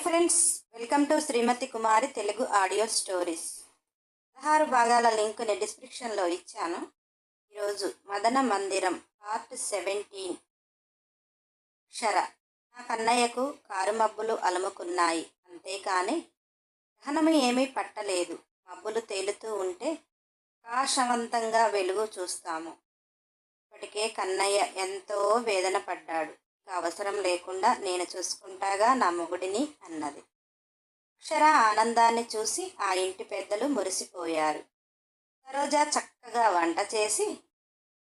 Friends welcome to Srimathi Kumari Telugu audio stories. పదహారు భాగాల లింకుని డిస్క్రిప్షన్లో ఇచ్చాను. ఈరోజు మదన మందిరం పార్ట్ సెవెంటీన్. క్షర నా కన్నయ్యకు కారు మబ్బులు అలుముకున్నాయి. అంతేకాని దహనము ఏమీ పట్టలేదు. మబ్బులు తేలుతూ ఉంటే ప్రకాశవంతంగా వెలుగు చూస్తాము. ఇప్పటికే కన్నయ్య ఎంతో వేదన పడ్డాడు. అవసరం లేకుండా నేను చూసుకుంటాగా నా మొగుడిని అన్నది. అక్షర ఆనందాన్ని చూసి ఆ ఇంటి పెద్దలు మురిసిపోయారు. సరోజా చక్కగా వంట చేసి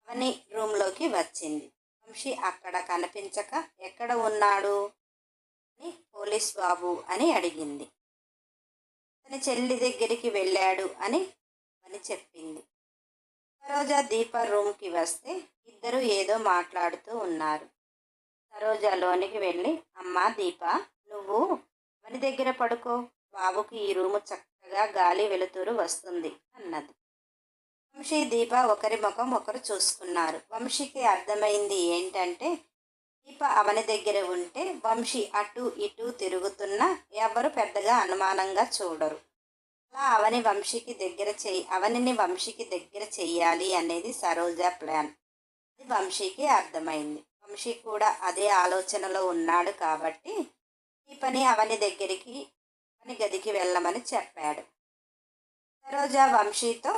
అవని రూమ్లోకి వచ్చింది. వంశీ అక్కడ కనిపించక ఎక్కడ ఉన్నాడు? అని పోలీస్ బాబు అని అడిగింది. తన చెల్లి దగ్గరికి వెళ్ళాడు అని అని చెప్పింది. సరోజా దీప రూమ్కి వస్తే ఇద్దరు ఏదో మాట్లాడుతూ ఉన్నారు. సరోజాలోనికి వెళ్ళి అమ్మ దీప నువ్వు వని దగ్గర పడుకో. బాబుకి ఈ రూము చక్కగా గాలి వెలుతురు వస్తుంది అన్నది. వంశీ దీప ఒకరి ముఖం ఒకరు చూసుకున్నారు. వంశీకి అర్థమైంది ఏంటంటే దీప అవని దగ్గర ఉంటే వంశీ అటు ఇటు తిరుగుతున్నా ఎవరు పెద్దగా అనుమానంగా చూడరు. అలా అవని వంశీకి దగ్గర చేయ అవనిని వంశీకి దగ్గర చెయ్యాలి అనేది సరోజ ప్లాన్. అది వంశీకి అర్థమైంది. వంశీ కూడా అదే ఆలోచనలో ఉన్నాడు కాబట్టి ఈ పని అవని దగ్గరికి అని గదికి వెళ్ళమని చెప్పాడు. సరోజా వంశీతో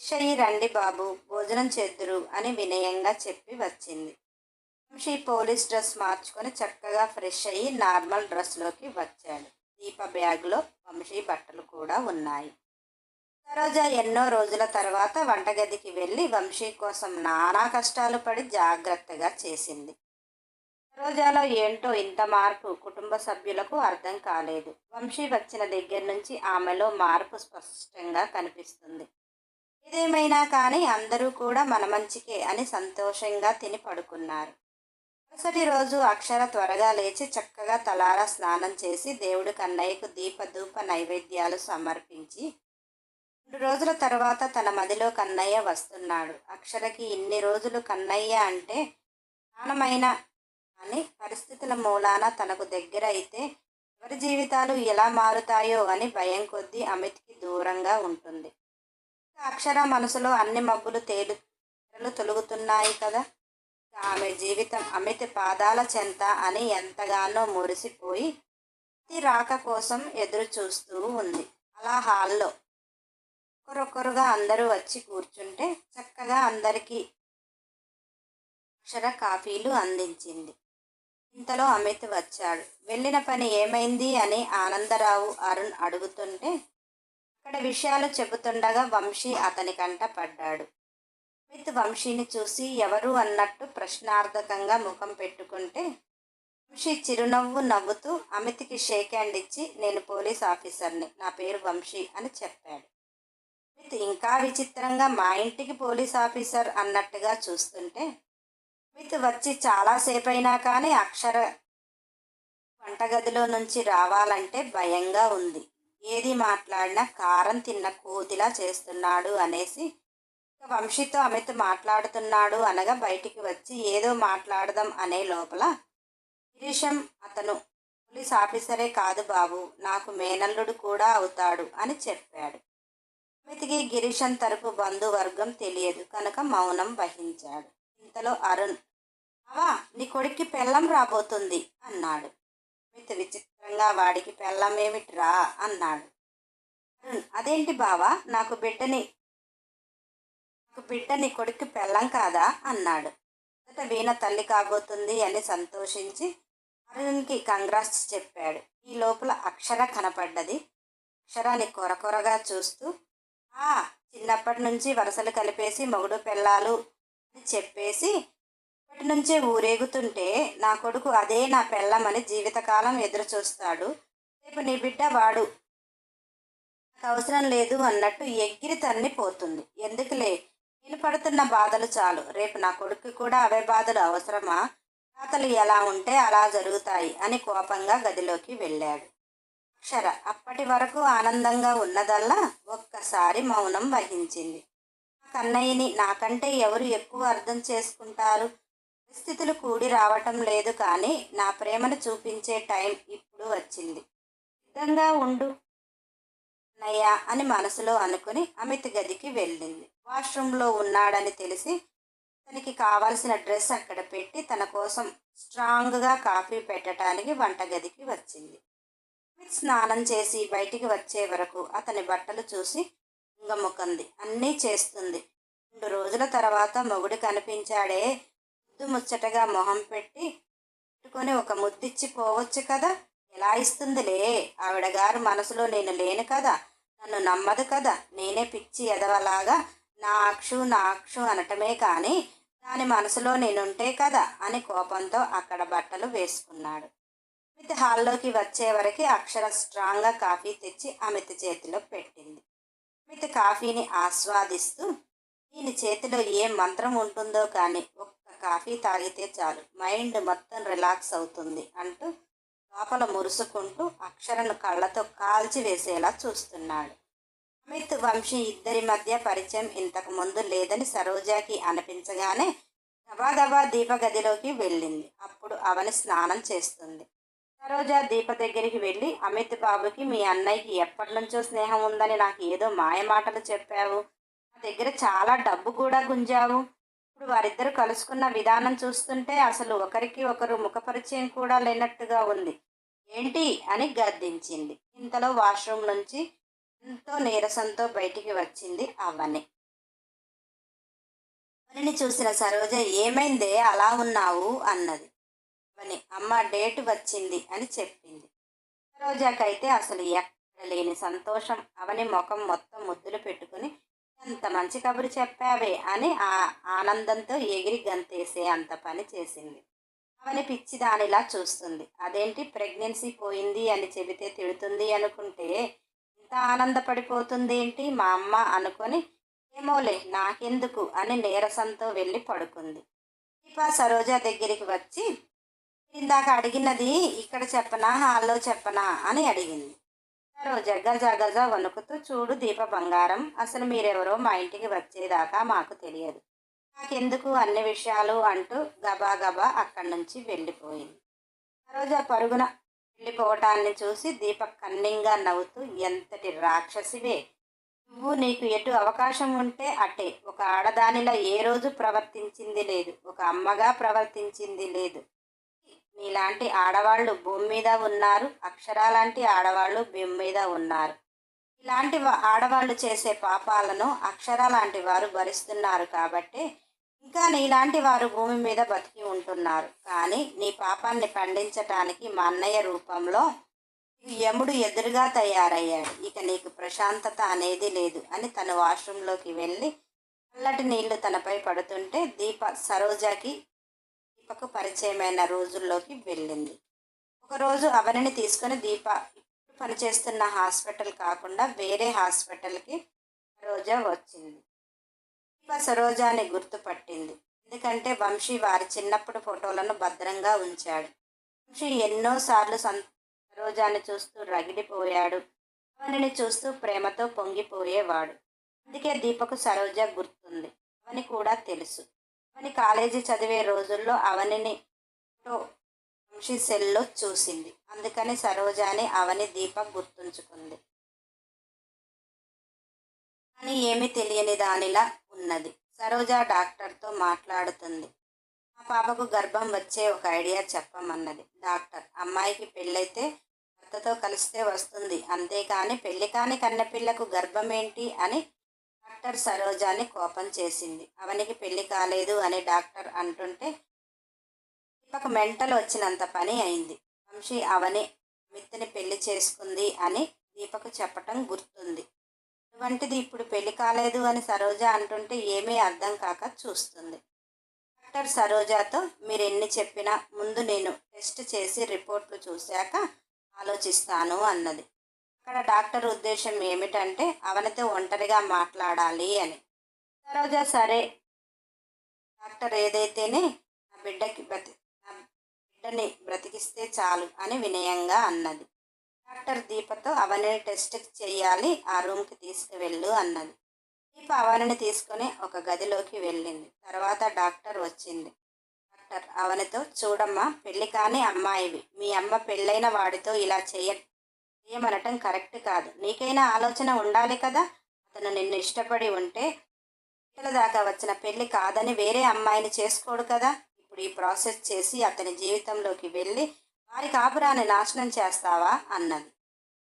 విషయి రండి బాబు భోజనం చేద్దురు అని వినయంగా చెప్పి వచ్చింది. వంశీ పోలీస్ డ్రెస్ మార్చుకొని చక్కగా ఫ్రెష్ అయ్యి నార్మల్ డ్రెస్లోకి వచ్చాడు. దీప బ్యాగ్లో వంశీ బట్టలు కూడా ఉన్నాయి. సరోజ ఎన్నో రోజుల తర్వాత వంటగదికి వెళ్ళి వంశీ కోసం నానా కష్టాలు పడి జాగ్రత్తగా చేసింది. సరోజాలో ఏంటో ఇంత మార్పు కుటుంబ సభ్యులకు అర్థం కాలేదు. వంశీ వచ్చిన దగ్గర నుంచి ఆమెలో మార్పు స్పష్టంగా కనిపిస్తుంది. ఏదేమైనా కానీ అందరూ కూడా మన మంచికే అని సంతోషంగా తిని పడుకున్నారు. మరుసటి రోజు అక్షర త్వరగా లేచి చక్కగా తలారా స్నానం చేసి దేవుడి కన్నయ్యకు దీప ధూప నైవేద్యాలు సమర్పించి రెండు రోజుల తర్వాత తన మదిలో కన్నయ్య వస్తున్నాడు. అక్షరకి ఇన్ని రోజులు కన్నయ్య అంటే ప్రాణమైన అని పరిస్థితుల మూలాన తనకు దగ్గర అయితే ఎవరి జీవితాలు ఎలా మారుతాయో అని భయం కొద్దీ అమిత్కి దూరంగా ఉంటుంది. అక్షర మనసులో అన్ని మబ్బులు తేలు తొలుగుతున్నాయి కదా. ఆమె జీవితం అమిత పాదాల చెంత అని ఎంతగానో మురిసిపోయి రాక కోసం ఎదురు చూస్తూ ఉంది. అలా హాల్లో ఒకరొకరుగా అందరూ వచ్చి కూర్చుంటే చక్కగా అందరికీ అక్షర కాఫీలు అందించింది. ఇంతలో అమిత్ వచ్చాడు. వెళ్ళిన పని ఏమైంది? అని ఆనందరావు అరుణ్ అడుగుతుంటే అక్కడ విషయాలు చెబుతుండగా వంశీ అతని కంట పడ్డాడు. అమిత్ వంశీని చూసి ఎవరు అన్నట్టు ప్రశ్నార్థకంగా ముఖం పెట్టుకుంటే వంశీ చిరునవ్వు నవ్వుతూ అమిత్కి షేక్ హ్యాండ్ ఇచ్చి నేను పోలీస్ ఆఫీసర్ని. నా పేరు వంశీ అని చెప్పాడు. ఇంకా విచిత్రంగా మా ఇంటికి పోలీస్ ఆఫీసర్ అన్నట్టుగా చూస్తుంటే అమిత్ వచ్చి చాలాసేపు అయినా కానీ అక్షర వంటగదిలో నుంచి రావాలంటే భయంగా ఉంది. ఏది మాట్లాడినా కారం తిన్న కోతిలా చేస్తున్నాడు అనేసి వంశీతో అమిత్ మాట్లాడుతున్నాడు అనగా బయటికి వచ్చి ఏదో మాట్లాడదాం అనే లోపల గిరీశం అతను పోలీస్ ఆఫీసరే కాదు బాబు నాకు మేనల్లుడు కూడా అవుతాడు అని చెప్పాడు. అమిత్కి గిరీషన్ తరపు బంధువర్గం తెలియదు. కనుక మౌనం వహించాడు. ఇంతలో అరుణ్ అవా నీ కొడుక్కి పెళ్ళం రాబోతుంది అన్నాడు. అమిత్ విచిత్రంగా వాడికి పెళ్ళం ఏమిట్రా అన్నాడు. అరుణ్ అదేంటి బావా నాకు బిడ్డని నాకు బిడ్డ నీ కొడుక్కి పెళ్ళం కాదా అన్నాడు. మొదట వీణ తల్లి కాబోతుంది అని సంతోషించి అరుణ్కి కంగ్రాట్స్ చెప్పాడు. ఈ లోపల అక్షర కనపడ్డది. అక్షరాన్ని కొరకొరగా చూస్తూ చిన్నప్పటి నుంచి వరుసలు కలిపేసి మొగుడు పెళ్ళాలు అని చెప్పేసి ఇప్పటి నుంచే ఊరేగుతుంటే నా కొడుకు అదే నా పెళ్ళమని జీవితకాలం ఎదురు చూస్తాడు రేపు నీ బిడ్డ వాడు. నాకు అవసరం లేదు అన్నట్టు ఎగిరి తన్ని పోతుంది. ఎందుకులే? నేను పడుతున్న బాధలు చాలు. రేపు నా కొడుకు కూడా అవే బాధలు అవసరమా? తాతలు ఎలా ఉంటే అలా జరుగుతాయి అని కోపంగా గదిలోకి వెళ్ళాడు. అక్షర అప్పటి వరకు ఆనందంగా ఉన్నదల్లా ఒక్కసారి మౌనం వహించింది. కన్నయ్యని నాకంటే ఎవరు ఎక్కువ అర్థం చేసుకుంటారు? పరిస్థితులు కూడి రావటం లేదు కానీ నా ప్రేమను చూపించే టైం ఇప్పుడు వచ్చింది. సిద్ధంగా ఉండు నయ్యా అని మనసులో అనుకుని అమిత్ గదికి వెళ్ళింది. వాష్రూమ్లో ఉన్నాడని తెలిసి తనకి కావాల్సిన డ్రెస్ అక్కడ పెట్టి తన కోసం స్ట్రాంగ్గా కాఫీ పెట్టడానికి వంటగదికి వచ్చింది. స్నానం చేసి బయటికి వచ్చే వరకు అతని బట్టలు చూసి ఉంగముకంది అన్నీ చేస్తుంది. రెండు రోజుల తర్వాత మొగుడు కనిపించాడే. ముద్దు ముచ్చటగా మొహం పెట్టి పెట్టుకొని ఒక ముద్దిచ్చి పోవచ్చు కదా? ఎలా ఇస్తుందిలే? ఆవిడగారు మనసులో నేను లేను కదా? నన్ను నమ్మదు కదా? నేనే పిచ్చి ఎదవలాగా నా అక్షు నా అక్షు అనటమే కానీ దాని మనసులో నేనుంటే కదా? అని కోపంతో అక్కడ బట్టలు వేసుకున్నాడు. అమిత్ హాల్లోకి వచ్చే వరకు అక్షర స్ట్రాంగ్గా కాఫీ తెచ్చి అమిత్ చేతిలో పెట్టింది. అమిత్ కాఫీని ఆస్వాదిస్తూ దీని చేతిలో ఏ మంత్రం ఉంటుందో కానీ ఒక్క కాఫీ తాగితే చాలు మైండ్ మొత్తం రిలాక్స్ అవుతుంది అంటూ లోపల మురుసుకుంటూ అక్షరను కళ్ళతో కాల్చి వేసేలా చూస్తున్నాడు. అమిత్ వంశీ ఇద్దరి మధ్య పరిచయం ఇంతకు ముందు లేదని సరోజాకి అనిపించగానే గబాగబా దీప గదిలోకి వెళ్ళింది. అప్పుడు అవని స్నానం చేస్తుంది. సరోజా దీప దగ్గరికి వెళ్ళి అమిత్ బాబుకి మీ అన్నయ్యకి ఎప్పటి నుంచో స్నేహం ఉందని నాకు ఏదో మాయ మాటలు చెప్పావు. నా దగ్గర చాలా డబ్బు కూడా గుంజావు. ఇప్పుడు వారిద్దరు కలుసుకున్న విధానం చూస్తుంటే అసలు ఒకరికి ఒకరు ముఖపరిచయం కూడా లేనట్టుగా ఉంది. ఏంటి? అని గద్దించింది. ఇంతలో వాష్రూమ్ నుంచి ఎంతో నీరసంతో బయటికి వచ్చింది అవని. అవనిని చూసిన సరోజ ఏమైందే? అలా ఉన్నావు? అన్నది. అవని అమ్మ డేట్ వచ్చింది అని చెప్పింది. సరోజాకైతే అసలు ఎక్కడ లేని సంతోషం. అవని ముఖం మొత్తం ముద్దులు పెట్టుకుని ఎంత మంచి కబురు చెప్పావే అని ఆ ఆనందంతో ఎగిరి గంతేసే అంత పని చేసింది. అవని పిచ్చి దానిలా చూస్తుంది. అదేంటి ప్రెగ్నెన్సీ పోయింది అని చెబితే తిడుతుంది అనుకుంటే ఇంత ఆనందపడిపోతుంది ఏంటి మా అమ్మ అనుకొని ఏమోలే నాకెందుకు అని నీరసంతో వెళ్ళి పడుకుంది. దీపా సరోజ దగ్గరికి వచ్చి ఇందాక అడిగినది ఇక్కడ చెప్పనా హాల్లో చెప్పనా అని అడిగింది. సరోజ జగ్గ గజ వణుకుతూ చూడు దీప బంగారం అసలు మీరెవరో మా ఇంటికి వచ్చేదాకా మాకు తెలియదు. నాకెందుకు అన్ని విషయాలు అంటూ గబా గబా అక్కడి నుంచి వెళ్ళిపోయింది. సరోజ పరుగున వెళ్ళిపోవటాన్ని చూసి దీప కన్నింగా నవ్వుతూ ఎంతటి రాక్షసివే! నువ్వు నీకు ఎటు అవకాశం ఉంటే అటే. ఒక ఆడదానిలా ఏ రోజు ప్రవర్తించింది లేదు. ఒక అమ్మగా ప్రవర్తించింది లేదు. నీలాంటి ఆడవాళ్ళు భూమి మీద ఉన్నారు అక్షరాలాంటి ఆడవాళ్ళు భూమి మీద ఉన్నారు. ఇలాంటి ఆడవాళ్ళు చేసే పాపాలను అక్షరాలాంటి వారు భరిస్తున్నారు కాబట్టి ఇంకా నీలాంటి వారు భూమి మీద బతికి ఉంటున్నారు. కానీ నీ పాపాన్ని పండించటానికి మా అన్నయ్య రూపంలో ఈ యముడు ఎదురుగా తయారయ్యాడు. ఇక నీకు ప్రశాంతత అనేది లేదు అని తను వాష్రూంలోకి వెళ్ళి చల్లటి నీళ్ళు తనపై పడుతుంటే దీప సరోజకి దీపకు పరిచయమైన రోజుల్లోకి వెళ్ళింది. ఒకరోజు అవనిని తీసుకొని దీప ఇప్పుడు పనిచేస్తున్న హాస్పిటల్ కాకుండా వేరే హాస్పిటల్కి సరోజ వచ్చింది. దీప సరోజాని గుర్తుపట్టింది. ఎందుకంటే వంశీ వారి చిన్నప్పుడు ఫోటోలను భద్రంగా ఉంచాడు. వంశీ ఎన్నోసార్లు సం సరోజాని చూస్తూ రగిలిపోయాడు అవనిని చూస్తూ ప్రేమతో పొంగిపోయేవాడు. అందుకే దీపకు సరోజ గుర్తుంది. అవని కూడా తెలుసు. అని కాలేజీ చదివే రోజుల్లో అవనిని ఫోటో వంశీ సెల్లో చూసింది. అందుకని సరోజాని అవని దీపక్ గుర్తుంచుకుంది. కానీ ఏమీ తెలియని దానిలా ఉన్నది. సరోజ డాక్టర్తో మాట్లాడుతుంది. మా పాపకు గర్భం వచ్చే ఒక ఐడియా చెప్పమన్నది. డాక్టర్ అమ్మాయికి పెళ్ళైతే భర్తతో కలిస్తే వస్తుంది. అంతేకాని పెళ్ళి కాని కన్నపిల్లకు గర్భం ఏంటి అని డాక్టర్ సరోజాని కోపం చేసింది. అవనికి పెళ్ళి కాలేదు అని డాక్టర్ అంటుంటే దీపక్ మెంటల్ వచ్చినంత పని అయింది. వంశీ అవని మిత్తిని పెళ్ళి చేసుకుంది అని దీపకు చెప్పటం గుర్తుంది. అటువంటిది ఇప్పుడు పెళ్ళి కాలేదు అని సరోజ అంటుంటే ఏమీ అర్థం కాక చూస్తుంది. డాక్టర్ సరోజాతో మీరు ఎన్ని చెప్పినా ముందు నేను టెస్ట్ చేసి రిపోర్ట్లు చూశాక ఆలోచిస్తాను అన్నది. అక్కడ డాక్టర్ ఉద్దేశం ఏమిటంటే అవనితో ఒంటరిగా మాట్లాడాలి అని. సరోజ సరే. డాక్టర్ ఏదైతేనే నా బిడ్డకి బ్రతి నా బిడ్డని బ్రతికిస్తే చాలు అని వినయంగా అన్నది. డాక్టర్ దీపతో అవనిని టెస్ట్ చేయాలి ఆ రూమ్కి తీసుకువెళ్ళు అన్నది. దీప అవనిని తీసుకొని ఒక గదిలోకి వెళ్ళింది. తర్వాత డాక్టర్ వచ్చింది. డాక్టర్ అవనితో చూడమ్మా పెళ్ళి కాని అమ్మాయివి. మీ అమ్మ పెళ్ళైన వాడితో ఇలా చేయ చేయమనటం కరెక్ట్ కాదు. నీకైనా ఆలోచన ఉండాలి కదా? అతను నిన్ను ఇష్టపడి ఉంటే పిల్లల దాకా వచ్చిన పెళ్ళి కాదని వేరే అమ్మాయిని చేసుకోడు కదా? ఇప్పుడు ఈ ప్రాసెస్ చేసి అతని జీవితంలోకి వెళ్ళి వారి కాపురాన్ని నాశనం చేస్తావా? అన్నది.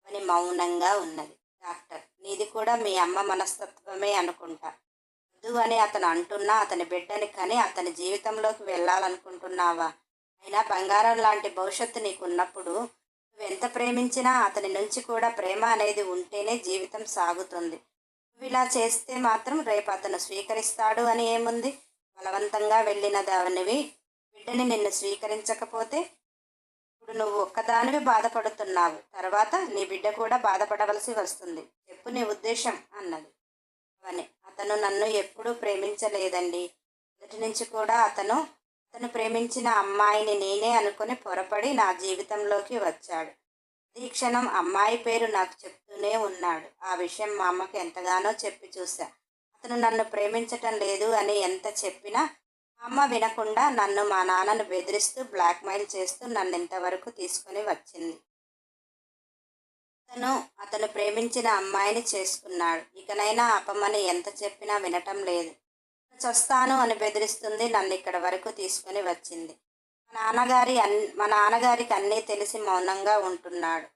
అని మౌనంగా ఉన్నది. డాక్టర్ నీది కూడా మీ అమ్మ మనస్తత్వమే అనుకుంటా. వద్దు అని అతను అంటున్నా అతని బిడ్డని కని అతని జీవితంలోకి వెళ్ళాలనుకుంటున్నావా? అయినా బంగారం లాంటి భవిష్యత్తు నీకున్నప్పుడు ఎంత ప్రేమించినా అతని నుంచి కూడా ప్రేమ అనేది ఉంటేనే జీవితం సాగుతుంది. నువ్వు ఇలా చేస్తే మాత్రం రేపు అతను స్వీకరిస్తాడు అని ఏముంది? బలవంతంగా వెళ్ళిన దానివి బిడ్డని నిన్ను స్వీకరించకపోతే ఇప్పుడు నువ్వు ఒక్కదానివి బాధపడుతున్నావు. తర్వాత నీ బిడ్డ కూడా బాధపడవలసి వస్తుంది. చెప్పు నీ ఉద్దేశం అన్నది. అవని అతను నన్ను ఎప్పుడూ ప్రేమించలేదండి. మొదటి నుంచి కూడా అతను అతను ప్రేమించిన అమ్మాయిని నేనే అనుకుని పొరపడి నా జీవితంలోకి వచ్చాడు. దీక్షణం అమ్మాయి పేరు నాకు చెప్తూనే ఉన్నాడు. ఆ విషయం మా అమ్మకి ఎంతగానో చెప్పి చూశా. అతను నన్ను ప్రేమించటం లేదు అని ఎంత చెప్పినా మా అమ్మ వినకుండా నన్ను మా నాన్నను బెదిరిస్తూ బ్లాక్మెయిల్ చేస్తూ నన్ను ఇంతవరకు తీసుకొని వచ్చింది. అతను అతను ప్రేమించిన అమ్మాయిని చేసుకున్నాడు. ఇకనైనా అపమ్మని ఎంత చెప్పినా వినటం లేదు. చస్తాను అని బెదిరిస్తుంది నన్ను ఇక్కడ వరకు తీసుకొని వచ్చింది. మా నాన్నగారి అన్ మా నాన్నగారికి అన్నీ తెలిసి మౌనంగా ఉంటున్నాడు.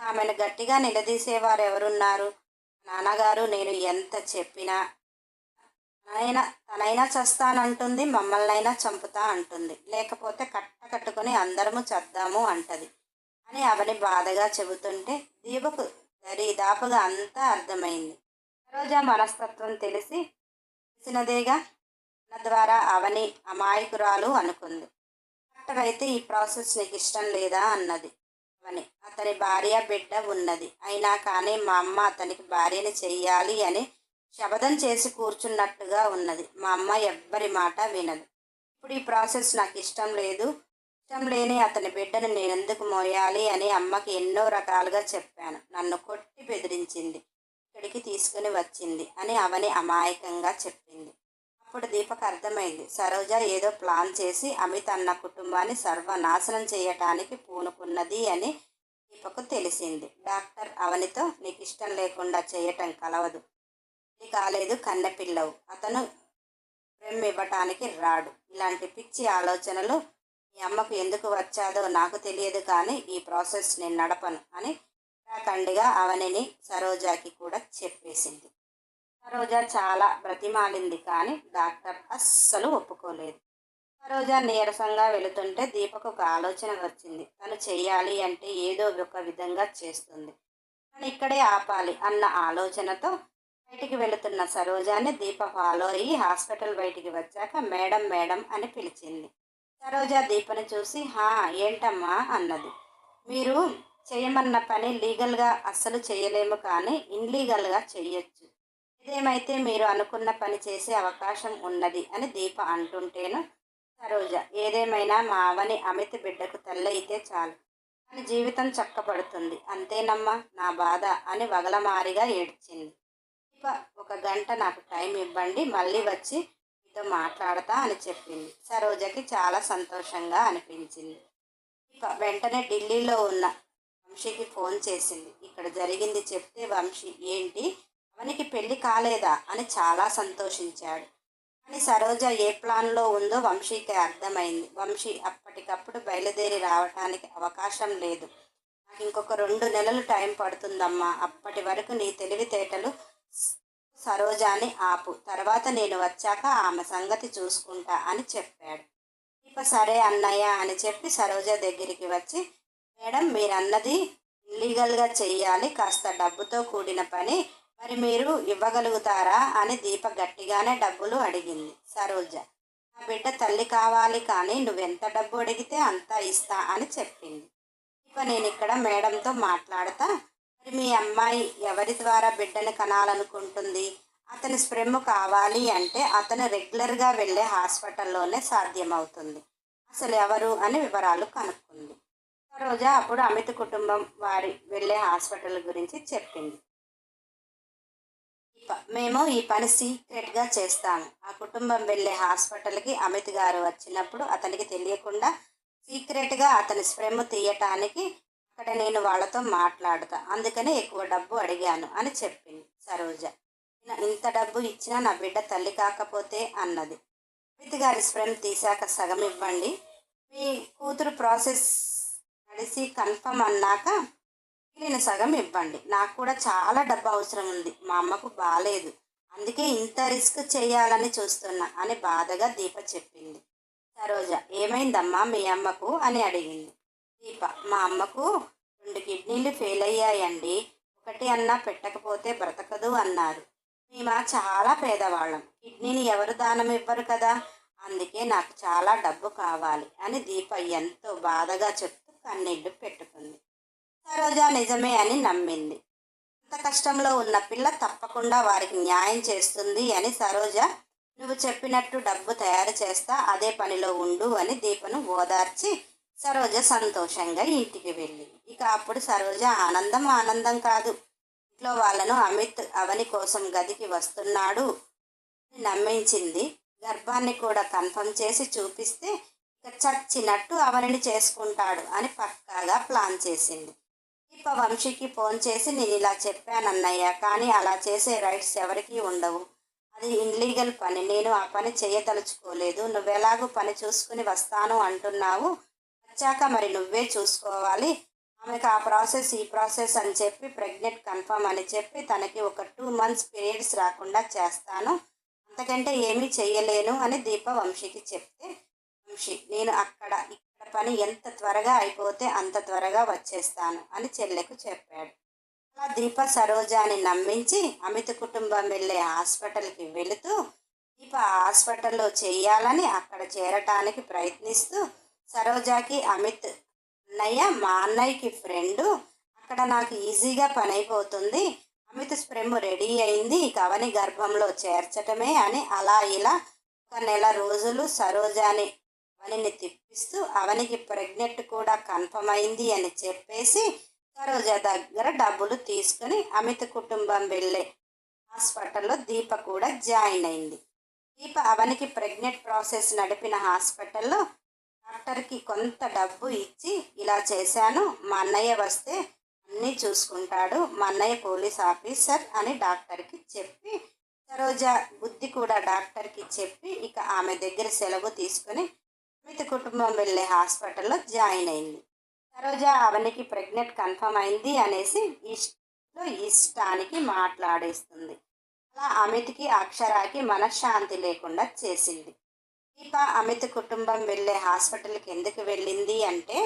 ఆమెను గట్టిగా నిలదీసేవారు ఎవరున్నారు? నాన్నగారు నేను ఎంత చెప్పినా తనైనా తనైనా చస్తానంటుంది మమ్మల్నైనా చంపుతా అంటుంది. లేకపోతే కట్ట కట్టుకొని అందరము చద్దాము అంటది. అని అవని బాధగా చెబుతుంటే దీపకు దరిదాపుగా అంతా అర్థమైంది. రోజా మనస్తత్వం తెలిసి తెలిసినదేగా నా ద్వారా అవని అమాయకురాలు అనుకుంది. డాక్టర్ అయితే ఈ ప్రాసెస్ నీకు ఇష్టం లేదా అన్నది. అవని అతని భార్య బిడ్డ ఉన్నది. అయినా కానీ మా అమ్మ అతనికి భార్యని చెయ్యాలి అని శబదం చేసి కూర్చున్నట్టుగా ఉన్నది. మా అమ్మ ఎవ్వరి మాట వినదు. ఇప్పుడు ఈ ప్రాసెస్ నాకు ఇష్టం లేదు. ఇష్టం లేని అతని బిడ్డను నేనెందుకు మోయాలి అని అమ్మకి ఎన్నో రకాలుగా చెప్పాను. నన్ను కొట్టి బెదిరించింది. ఇక్కడికి తీసుకుని వచ్చింది అని అవని అమాయకంగా చెప్పింది. అప్పుడు దీపక్ అర్థమైంది. సరోజ ఏదో ప్లాన్ చేసి అమిత్ అన్న కుటుంబాన్ని సర్వనాశనం చేయటానికి పూనుకున్నది అని దీపకు తెలిసింది. డాక్టర్ అవనితో నీకు ఇష్టం లేకుండా చేయటం కలవదు. ఇది కాలేదు కన్నెపిల్లవు అతను ప్రేమ ఇవ్వటానికి రాడు. ఇలాంటి పిచ్చి ఆలోచనలు మీ అమ్మకు ఎందుకు వచ్చాదో నాకు తెలియదు కానీ ఈ ప్రాసెస్ నేను నడపను అని కండిగా అవనిని సరోజాకి కూడా చెప్పేసింది. సరోజ చాలా బ్రతిమాలింది కానీ డాక్టర్ అస్సలు ఒప్పుకోలేదు. సరోజ నీరసంగా వెళుతుంటే దీపకు ఒక ఆలోచన వచ్చింది. తను చెయ్యాలి అంటే ఏదో ఒక విధంగా చేస్తుంది. తను ఇక్కడే ఆపాలి అన్న ఆలోచనతో బయటికి వెళుతున్న సరోజాని దీప ఫాలో అయ్యి హాస్పిటల్ బయటికి వచ్చాక మేడం మేడం అని పిలిచింది. సరోజ దీపని చూసి హా ఏంటమ్మా? అన్నది. మీరు చేయమన్న పని లీగల్గా అస్సలు చేయలేము కానీ ఇన్లీగల్గా చెయ్యొచ్చు. ఇదేమైతే మీరు అనుకున్న పని చేసే అవకాశం ఉన్నది అని దీప అంటుంటేను సరోజ ఏదేమైనా మా అవని అమిత బిడ్డకు తల్లయితే చాలు. అని జీవితం చక్కబడుతుంది. అంతేనమ్మా నా బాధ అని వగలమారిగా ఏడ్చింది. దీప ఒక గంట నాకు టైం ఇవ్వండి మళ్ళీ వచ్చి మీతో మాట్లాడతా అని చెప్పింది. సరోజకి చాలా సంతోషంగా అనిపించింది. దీప వెంటనే ఢిల్లీలో ఉన్న వంశీకి ఫోన్ చేసింది. ఇక్కడ జరిగింది చెప్తే వంశీ ఏంటి? అవనికి పెళ్ళి కాలేదా? అని చాలా సంతోషించాడు. కానీ సరోజ ఏ ప్లాన్లో ఉందో వంశీకి అర్థమైంది. వంశీ అప్పటికప్పుడు బయలుదేరి రావటానికి అవకాశం లేదు. నాకు ఇంకొక రెండు నెలలు టైం పడుతుందమ్మా. అప్పటి వరకు నీ తెలివితేటలు సరోజాని ఆపు. తర్వాత నేను వచ్చాక ఆమె సంగతి చూసుకుంటా అని చెప్పాడు. ఇక సరే అన్నయ్య అని చెప్పి సరోజ దగ్గరికి వచ్చి మేడం మీరు అన్నది ఇల్లీగల్గా చెయ్యాలి కాస్త డబ్బుతో కూడిన పని. మరి మీరు ఇవ్వగలుగుతారా అని దీప గట్టిగానే డబ్బులు అడిగింది. సరోజ నా బిడ్డ తల్లి కావాలి కానీ నువ్వెంత డబ్బు అడిగితే అంతా ఇస్తా అని చెప్పింది. దీప నేను ఇక్కడ మేడంతో మాట్లాడతా. మరి మీ అమ్మాయి ఎవరి ద్వారా బిడ్డను కనాలనుకుంటుంది? అతని స్ప్రెమ్ కావాలి అంటే అతను రెగ్యులర్గా వెళ్ళే హాస్పిటల్లోనే సాధ్యమవుతుంది. అసలు ఎవరు? అని వివరాలు కనుక్కుంది. సరోజ అప్పుడు అమిత్ కుటుంబం వారి వెళ్ళే హాస్పిటల్ గురించి చెప్పింది. మేము ఈ పని సీక్రెట్గా చేస్తాము ఆ కుటుంబం వెళ్ళే హాస్పిటల్కి అమిత్ గారు వచ్చినప్పుడు అతనికి తెలియకుండా సీక్రెట్గా అతని స్ప్రెమ్ తీయటానికి అక్కడ నేను వాళ్ళతో మాట్లాడతా అందుకనే ఎక్కువ డబ్బు అడిగాను అని చెప్పింది సరోజ. ఇంత డబ్బు ఇచ్చినా నా బిడ్డ తల్లి కాకపోతే అన్నది. అమిత్ గారి స్ప్రెమ్ తీశాక సగం ఇవ్వండి. మీ కూతురు ప్రాసెస్ కలిసి కన్ఫర్మ్ అన్నాక మిగిలిన సగం ఇవ్వండి. నాకు కూడా చాలా డబ్బు అవసరం ఉంది. మా అమ్మకు బాగాలేదు అందుకే ఇంత రిస్క్ చేయాలని చూస్తున్నా అని బాధగా దీప చెప్పింది. సరోజ ఏమైందమ్మా మీ అమ్మకు అని అడిగింది. దీప మా అమ్మకు రెండు కిడ్నీలు ఫెయిల్ అయ్యాయండి. ఒకటి అన్నా పెట్టకపోతే బ్రతకదు అన్నారు. మేము చాలా పేదవాళ్ళం. కిడ్నీని ఎవరు దానం ఇవ్వరు కదా? అందుకే నాకు చాలా డబ్బు కావాలి అని దీప ఎంతో బాధగా చెప్పింది కన్నీళ్ళు పెట్టుకుంది. సరోజ నిజమే అని నమ్మింది. అంత కష్టంలో ఉన్న పిల్ల తప్పకుండా వారికి న్యాయం చేస్తుంది అని సరోజ నువ్వు చెప్పినట్టు డబ్బు తయారు చేస్తా అదే పనిలో ఉండు అని దీపను ఓదార్చి సరోజ సంతోషంగా ఇంటికి వెళ్ళింది. ఇక అప్పుడు సరోజ ఆనందం ఆనందం కాదు. ఇంట్లో వాళ్ళను అమిత్ అవని కోసం గదికి వస్తున్నాడు అని నమ్మించింది. గర్భాన్ని కూడా కన్ఫర్మ్ చేసి చూపిస్తే చచ్చినట్టు అవనిని చేసుకుంటాడు అని పక్కాగా ప్లాన్ చేసింది. దీప వంశీకి ఫోన్ చేసి నేను ఇలా చెప్పానన్నయ్య కానీ అలా చేసే రైట్స్ ఎవరికీ ఉండవు. అది ఇన్లీగల్ పని. నేను ఆ పని చేయదలుచుకోలేదు. నువ్వెలాగూ పని చూసుకుని వస్తాను అంటున్నావు. వచ్చాక మరి నువ్వే చూసుకోవాలి. ఆమెకు ఆ ప్రాసెస్ ఈ ప్రాసెస్ అని చెప్పి ప్రెగ్నెంట్ కన్ఫర్మ్ అని చెప్పి తనకి ఒక టూ మంత్స్ పీరియడ్స్ రాకుండా చేస్తాను. అంతకంటే ఏమీ చేయలేను అని దీప వంశీకి చెప్తే వంశీ నేను అక్కడ ఇక్కడ పని ఎంత త్వరగా అయిపోతే అంత త్వరగా వచ్చేస్తాను అని చెల్లెకు చెప్పాడు. అలా దీప సరోజాని నమ్మించి అమిత్ కుటుంబం వెళ్ళే హాస్పిటల్కి వెళుతూ దీప హాస్పిటల్లో చేయాలని అక్కడ చేరటానికి ప్రయత్నిస్తూ సరోజాకి అమిత్ అన్నయ్య మా అన్నయ్యకి ఫ్రెండు అక్కడ నాకు ఈజీగా పని అయిపోతుంది అమిత స్ప్రెమ్ రెడీ అయింది కవని గర్భంలో చేర్చటమే అని అలా ఇలా ఒక నెల రోజులు సరోజాని అవనిని తిప్పిస్తూ అవనికి ప్రెగ్నెంట్ కూడా కన్ఫర్మ్ అయింది అని చెప్పేసి సరోజ దగ్గర డబ్బులు తీసుకుని అమిత్ కుటుంబం వెళ్ళే హాస్పిటల్లో దీప కూడా జాయిన్ అయింది. దీప అవనికి ప్రెగ్నెంట్ ప్రాసెస్ నడిపిన హాస్పిటల్లో డాక్టర్కి కొంత డబ్బు ఇచ్చి ఇలా చేశాను మా అన్నయ్య వస్తే అన్నీ చూసుకుంటాడు మా అన్నయ్య పోలీస్ ఆఫీసర్ అని డాక్టర్కి చెప్పి సరోజ బుద్ధి కూడా డాక్టర్కి చెప్పి ఇక ఆమె దగ్గర సెలవు తీసుకొని అమిత్ కుటుంబం వెళ్ళే హాస్పిటల్లో జాయిన్ అయింది. సరోజ అవనికి ప్రెగ్నెంట్ కన్ఫర్మ్ అయింది అనేసి ఇష్టలో ఇష్టానికి మాట్లాడేస్తుంది. అలా అమిత్కి అక్షరాకి మనశ్శాంతి లేకుండా చేసింది. దీప అమిత్ కుటుంబం వెళ్ళే హాస్పిటల్కి ఎందుకు వెళ్ళింది అంటే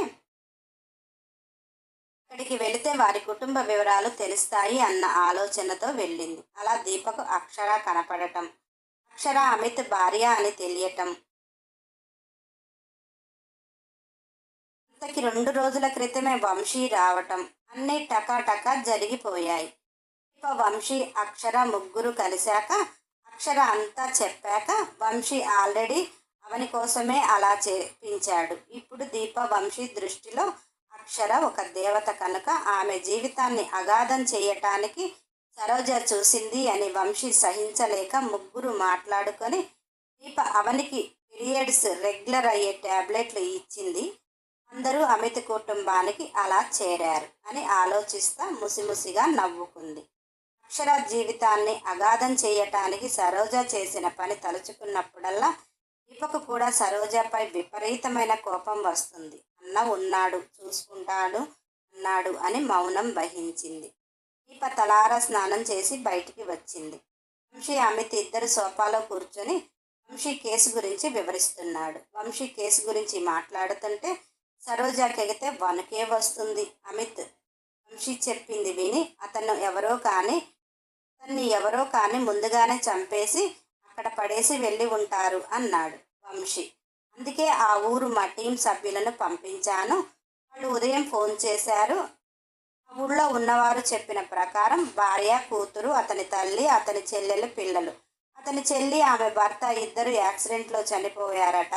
అక్కడికి వెళితే వారి కుటుంబ వివరాలు తెలుస్తాయి అన్న ఆలోచనతో వెళ్ళింది. అలా దీపకు అక్షర కనపడటం అక్షర అమిత్ భార్య అని తెలియటం అంతకి రెండు రోజుల క్రితమే వంశీ రావటం అన్నీ టకాటకా జరిగిపోయాయి. ఇక వంశీ అక్షర ముగ్గురు కలిశాక అక్షర అంతా చెప్పాక వంశీ ఆల్రెడీ అవని కోసమే అలా చేపించాడు. ఇప్పుడు దీప వంశీ దృష్టిలో అక్షర ఒక దేవత కనుక ఆమె జీవితాన్ని అగాధం చేయటానికి సరోజ చూసింది అని వంశీ సహించలేక ముగ్గురు మాట్లాడుకొని దీప అవనికి పీరియడ్స్ రెగ్యులర్ అయ్యే ట్యాబ్లెట్లు ఇచ్చింది. అందరూ అమిత కుటుంబానికి అలా చేరారు అని ఆలోచిస్తా ముసిముసిగా నవ్వుకుంది. అక్షర జీవితాన్ని అగాధం చేయటానికి సరోజ చేసిన పని తలుచుకున్నప్పుడల్లా దీపకు కూడా సరోజపై విపరీతమైన కోపం వస్తుంది. అన్న ఉన్నాడు చూసుకుంటాడు అన్నాడు అని మౌనం వహించింది. దీప తలారా స్నానం చేసి బయటికి వచ్చింది. వంశీ అమిత్ ఇద్దరు సోఫాలో కూర్చొని వంశీ కేసు గురించి వివరిస్తున్నాడు. వంశీ కేసు గురించి మాట్లాడుతుంటే సరోజకెగితే వనకే వస్తుంది. అమిత్ వంశీ చెప్పింది విని అతను ఎవరో కానీ అతన్ని ఎవరో కానీ ముందుగానే చంపేసి అక్కడ పడేసి వెళ్ళి ఉంటారు అన్నాడు వంశీ. అందుకే ఆ ఊరు మా టీం సభ్యులను పంపించాను. వాళ్ళు ఉదయం ఫోన్ చేశారు. ఆ ఊళ్ళో ఉన్నవారు చెప్పిన ప్రకారం భార్య కూతురు అతని తల్లి అతని చెల్లెలు పిల్లలు. అతని చెల్లి ఆమె భర్త ఇద్దరు యాక్సిడెంట్లో చనిపోయారట.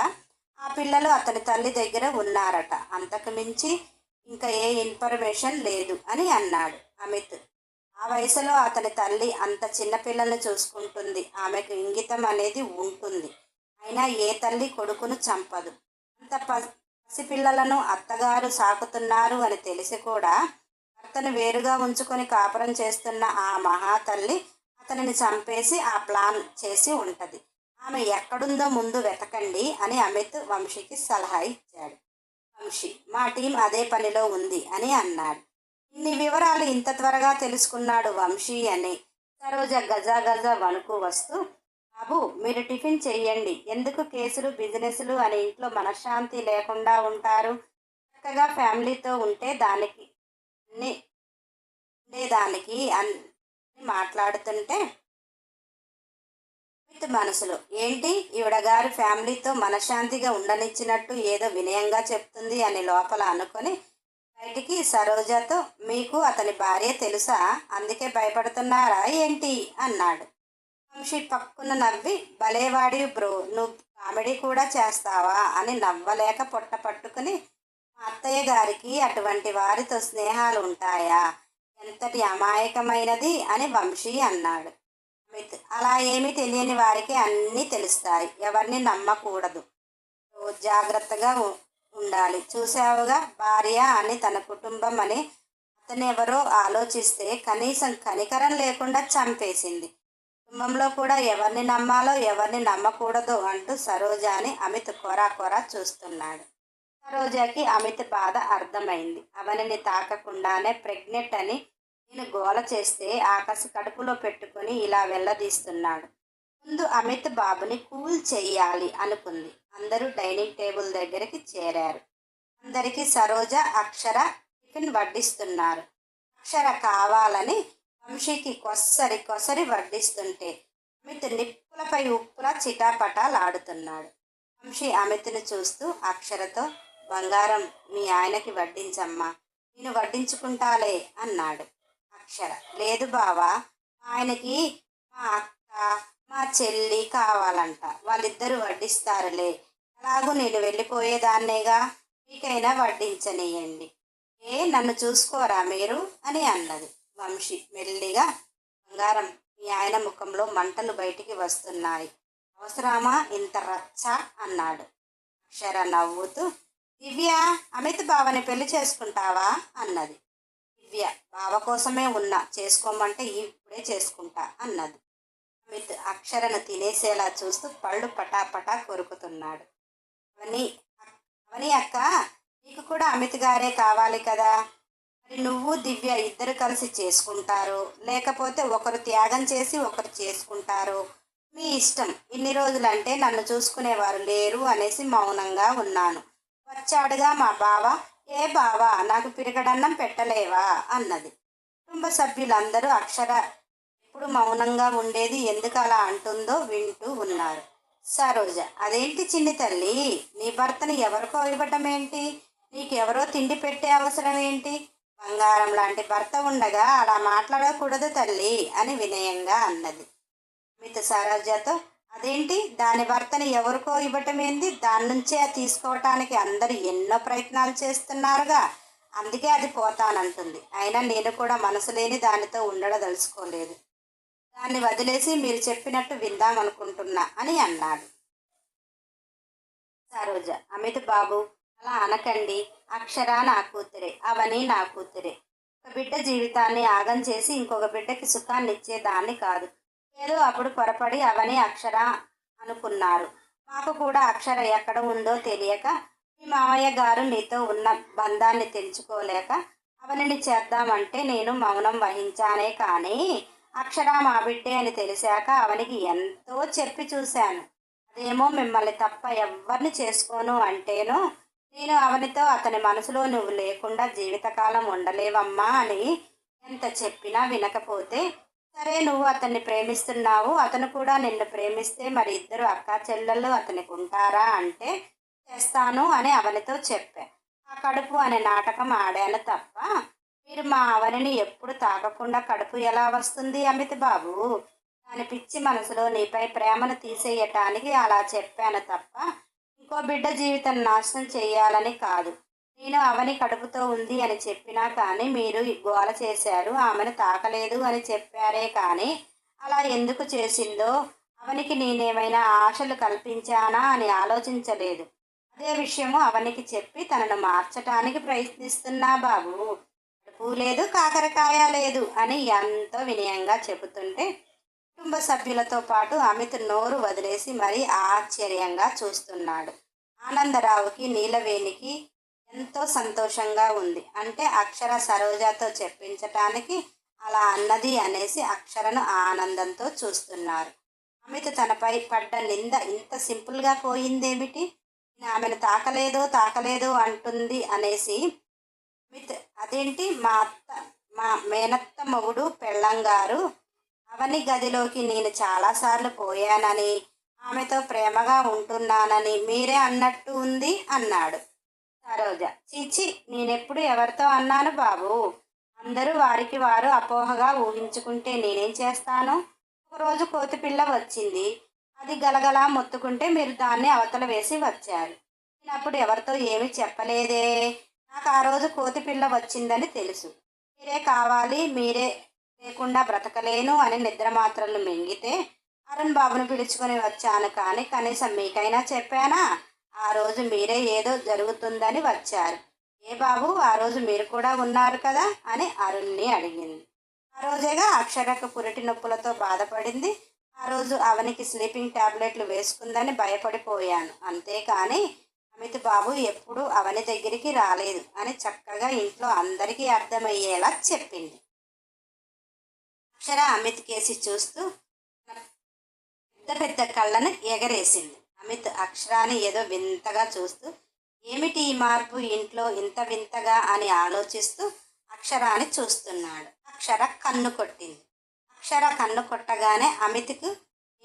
ఆ పిల్లలు అతని తల్లి దగ్గర ఉన్నారట. అంతకు మించి ఇంకా ఏ ఇన్ఫర్మేషన్ లేదు అని అన్నాడు అమిత్. ఆ వయసులో అతని తల్లి అంత చిన్నపిల్లల్ని చూసుకుంటుంది. ఆమెకు ఇంగితం అనేది ఉంటుంది. అయినా ఏ తల్లి కొడుకును చంపదు. అంత పసిపిల్లలను అత్తగారు సాకుతున్నారు అని తెలిసి కూడా భర్తను వేరుగా ఉంచుకొని కాపురం చేస్తున్న ఆ మహాతల్లి అతనిని చంపేసి ఆ ప్లాన్ చేసి ఉంటుంది. ఆమె ఎక్కడుందో ముందు వెతకండి అని అమిత్ వంశీకి సలహా ఇచ్చాడు. వంశీ మా టీం అదే పనిలో ఉంది అని అన్నాడు. ఇన్ని వివరాలు ఇంత త్వరగా తెలుసుకున్నాడు వంశీ అని సరోజ గజా గజ వణుకు వస్తూ బాబు మీరు టిఫిన్ చెయ్యండి. ఎందుకు కేసులు బిజినెస్లు అని ఇంట్లో మనశ్శాంతి లేకుండా ఉంటారు? చక్కగా ఫ్యామిలీతో ఉంటే దానికి అన్ని ఉండేదానికి అని మాట్లాడుతుంటే విత్ మనసులో. ఏంటి? ఈవిడగారు ఫ్యామిలీతో మనశ్శాంతిగా ఉండనిచ్చినట్టు ఏదో వినయంగా చెప్తుంది అని లోపల అనుకొని బయటికి సరోజతో మీకు అతని భార్య తెలుసా? అందుకే భయపడుతున్నారా? ఏంటి? అన్నాడు. వంశీ పక్కున నవ్వి భలేవాడి బ్రో నువ్వు కామెడీ కూడా చేస్తావా? అని నవ్వలేక పొట్ట పట్టుకుని మా అత్తయ్య గారికి అటువంటి వారితో స్నేహాలు ఉంటాయా? ఎంతటి అమాయకమైనది? అని వంశీ అన్నాడు. అలా ఏమీ తెలియని వారికి అన్నీ తెలుస్తాయి. ఎవరిని నమ్మకూడదు. జాగ్రత్తగా ఉండాలి. చూసావుగా భార్య అని తన కుటుంబం అని అతనెవరో ఆలోచిస్తే కనీసం కనికరం లేకుండా చంపేసింది. కుటుంబంలో కూడా ఎవరిని నమ్మాలో ఎవరిని నమ్మకూడదు అంటూ సరోజాని అమిత్ కొరా కొరా చూస్తున్నాడు. సరోజాకి అమిత్ బాధ అర్థమైంది. అవనిని తాకకుండానే ప్రెగ్నెంట్ అని నేను గోల చేస్తే ఆకాశ కడుపులో పెట్టుకుని ఇలా వెళ్ళదీస్తున్నాడు. ముందు అమిత్ బాబుని కూల్ చెయ్యాలి అనుకుంది. అందరూ డైనింగ్ టేబుల్ దగ్గరికి చేరారు. అందరికీ సరోజ అక్షర టిఫిన్ వడ్డిస్తున్నారు. అక్షర కావాలని వంశీకి కొసరి కొసరి వడ్డిస్తుంటే అమిత్ నిప్పులపై ఉప్పులా చిటాపటాలాడుతున్నాడు. వంశీ అమిత్ని చూస్తూ అక్షరతో బంగారం మీ ఆయనకి వడ్డించమ్మా నేను వడ్డించుకుంటాలే అన్నాడు. అక్షర లేదు బావా ఆయనకి మా అక్క మా చెల్లి కావాలంట. వాళ్ళిద్దరూ వడ్డిస్తారులే. అలాగూ నేను వెళ్ళిపోయేదాన్నేగా? మీకైనా వడ్డించనీయండి. ఏ నన్ను చూసుకోరా మీరు? అని అన్నది. వంశీ మెల్లిగా బంగారం మీ ఆయన ముఖంలో మంటలు బయటికి వస్తున్నాయి. అవసరమా? ఇంత రచ్చ అన్నాడు. అక్షర నవ్వుతూ దివ్య అమిత్ బావని పెళ్ళి చేసుకుంటావా? అన్నది. దివ్య బావ కోసమే ఉన్నా చేసుకోమంటే ఇప్పుడే చేసుకుంటా అన్నది. అమిత్ అక్షరను తినేసేలా చూస్తూ పళ్ళు పటాపటా కొరుకుతున్నాడు. అవని అవని అక్క నీకు కూడా అమిత్ గారే కావాలి కదా. మరి నువ్వు దివ్య ఇద్దరు కలిసి చేసుకుంటారు. లేకపోతే ఒకరు త్యాగం చేసి ఒకరు చేసుకుంటారు. మీ ఇష్టం. ఇన్ని రోజులంటే నన్ను చూసుకునేవారు లేరు అనేసి మౌనంగా ఉన్నాను. వచ్చాడుగా మా బావ ఏ బావా నాకు పిరగడన్నం పెట్టలేవా? అన్నది. కుటుంబ సభ్యులందరూ అక్షర ఎప్పుడు మౌనంగా ఉండేది ఎందుకు అలా అంటుందో వింటూ ఉన్నారు. సరోజ అదేంటి చిన్ని తల్లి? నీ భర్తను ఎవరికో ఇవ్వటం ఏంటి? నీకెవరో తిండి పెట్టే అవసరం ఏంటి? బంగారం లాంటి భర్త ఉండగా అలా మాట్లాడకూడదు తల్లి అని వినయంగా అన్నది. మిత సరోజతో అదేంటి? దాని భర్తని ఎవరికో ఇవ్వటం ఏంది దాని నుంచే తీసుకోవటానికి అందరు ఎన్నో ప్రయత్నాలు చేస్తున్నారుగా. అందుకే అది పోతానంటుంది. అయినా నేను కూడా మనసు లేని దానితో ఉండడదలుచుకోలేదు దాన్ని వదిలేసి మీరు చెప్పినట్టు విందాం అనుకుంటున్నా అని అన్నాడు. సరోజ అమిత్ బాబు అలా అనకండి. అక్షర నా కూతురే అవని నా కూతురే. ఒక బిడ్డ జీవితాన్ని ఆగం చేసి ఇంకొక బిడ్డకి సుఖాన్ని ఇచ్చేదాన్ని కాదు. ఏదో అప్పుడు పొరపడి అవని అక్షర అనుకున్నారు. మాకు కూడా అక్షర ఎక్కడ ఉందో తెలియక మీ మామయ్య గారు నీతో ఉన్న బంధాన్ని తెలుసుకోలేక అవనిని చేద్దామంటే నేను మౌనం వహించానే కానీ అక్షర మా బిడ్డే అని తెలిసాక అవనికి ఎంతో చెప్పి చూశాను. అదేమో మిమ్మల్ని తప్ప ఎవరిని చేసుకోను అంటేను నేను అవనితో అతని మనసులో నువ్వు లేకుండా జీవితకాలం ఉండలేవమ్మా అని ఎంత చెప్పినా వినకపోతే సరే నువ్వు అతన్ని ప్రేమిస్తున్నావు. అతను కూడా నిన్ను ప్రేమిస్తే మరి ఇద్దరు అక్కా చెల్లెళ్ళు అతనికి ఉంటారా అంటే చేస్తాను అని అవనితో చెప్పా. ఆ కడుపు అనే నాటకం ఆడాను తప్ప మీరు మా అవనిని ఎప్పుడు తాగకుండా కడుపు ఎలా వస్తుంది అమిత్ బాబు? దాని పిచ్చి మనసులో నీపై ప్రేమను తీసేయటానికి అలా చెప్పాను తప్ప ఇంకో బిడ్డ జీవితం నాశనం చేయాలని కాదు. నేను అవని కడుపుతో ఉంది అని చెప్పినా కానీ మీరు గోల చేశారు. ఆమెను తాకలేదు అని చెప్పారే కానీ అలా ఎందుకు చేసిందో? అవనికి నేనేమైనా ఆశలు కల్పించానా అని ఆలోచించలేదు. అదే విషయము అవనికి చెప్పి తనను మార్చటానికి ప్రయత్నిస్తున్నా బాబు. కడుపు లేదు కాకరకాయ లేదు అని ఎంతో వినయంగా చెబుతుంటే కుటుంబ సభ్యులతో పాటు అమిత్ నోరు వదిలేసి మరీ ఆశ్చర్యంగా చూస్తున్నాడు. ఆనందరావుకి నీలవేణికి ఎంతో సంతోషంగా ఉంది. అంటే అక్షర సరోజాతో చెప్పించటానికి అలా అన్నది అనేసి అక్షరను ఆనందంతో చూస్తున్నారు. అమిత్ తనపై పడ్డ నింద ఇంత సింపుల్గా పోయిందేమిటి? ఆమెను తాకలేదు తాకలేదు అంటుంది అనేసి అమిత్ అదేంటి మా అత్త మా మేనత్త మొగుడు పెళ్ళంగారు? అవని గదిలోకి నేను చాలాసార్లు పోయానని ఆమెతో ప్రేమగా ఉంటున్నానని మీరే అన్నట్టు ఉంది అన్నాడు. సరోజ చిచి నేనెప్పుడు ఎవరితో అన్నాను బాబు? అందరూ వారికి వారు అపోహగా ఊహించుకుంటే నేనేం చేస్తాను? ఒకరోజు కోతిపిల్ల వచ్చింది. అది గలగలా మొత్తుకుంటే మీరు దాన్ని అవతల వేసి వచ్చారు. నేను అప్పుడు ఎవరితో ఏమీ చెప్పలేదే. నాకు ఆ రోజు కోతిపిల్ల వచ్చిందని తెలుసు. మీరే కావాలి మీరే లేకుండా బ్రతకలేను అని నిద్ర మాత్రలు మింగితే అరుణ్ బాబును పిలుచుకొని వచ్చాను కానీ కనీసం మీకైనా చెప్పానా? ఆ రోజు మీరే ఏదో జరుగుతుందని వచ్చారు. ఏ బాబు? ఆ రోజు మీరు కూడా ఉన్నారు కదా? అని అరుణ్ని అడిగింది. ఆ రోజేగా అక్షరకు పురిటి నొప్పులతో బాధపడింది. ఆ రోజు అవనికి స్లీపింగ్ టాబ్లెట్లు వేసుకుందని భయపడిపోయాను. అంతేకాని అమిత్ బాబు ఎప్పుడు అవని దగ్గరికి రాలేదు అని చక్కగా ఇంట్లో అందరికీ అర్థమయ్యేలా చెప్పింది. అక్షర అమిత్ కేసి చూస్తూ పెద్ద పెద్ద కళ్ళను ఎగరేసింది. అమిత్ అక్షరాన్ని ఏదో వింతగా చూస్తూ ఏమిటి ఈ మార్పు ఇంట్లో ఇంత వింతగా? అని ఆలోచిస్తూ అక్షరాన్ని చూస్తున్నాడు. అక్షర కన్ను కొట్టింది. అక్షర కన్ను కొట్టగానే అమిత్కు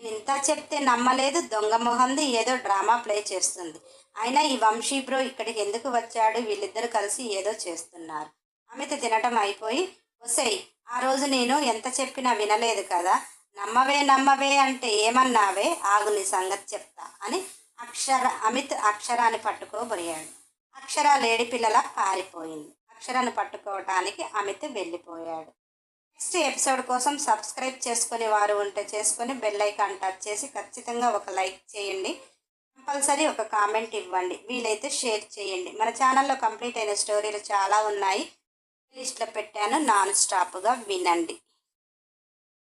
నేను ఇంత చెప్తే నమ్మలేదు. దొంగ మొహంది ఏదో డ్రామా ప్లే చేస్తుంది. అయినా ఈ వంశీ బ్రో ఇక్కడికి ఎందుకు వచ్చాడు? వీళ్ళిద్దరు కలిసి ఏదో చేస్తున్నారు. అమిత తినటం అయిపోయి వసై ఆ రోజు నేను ఎంత చెప్పినా వినలేదు కదా? నమ్మవే నమ్మవే అంటే ఏమన్నావే? ఆగు నీ సంగతి చెప్తా అని అక్షర అమిత్ అక్షరాన్ని పట్టుకోబోయాడు. అక్షర లేడి పిల్లల పారిపోయింది. అక్షరాన్ని పట్టుకోవటానికి అమిత్ వెళ్ళిపోయాడు. నెక్స్ట్ ఎపిసోడ్ కోసం సబ్స్క్రైబ్ చేసుకునే వారు ఉంటే చేసుకొని బెల్ ఐకాన్ టచ్ చేసి ఖచ్చితంగా ఒక లైక్ చేయండి. కంపల్సరీ ఒక కామెంట్ ఇవ్వండి. వీలైతే షేర్ చేయండి. మన ఛానల్లో కంప్లీట్ అయిన స్టోరీలు చాలా ఉన్నాయి. లిస్ట్లో పెట్టాను. నాన్ స్టాప్గా వినండి.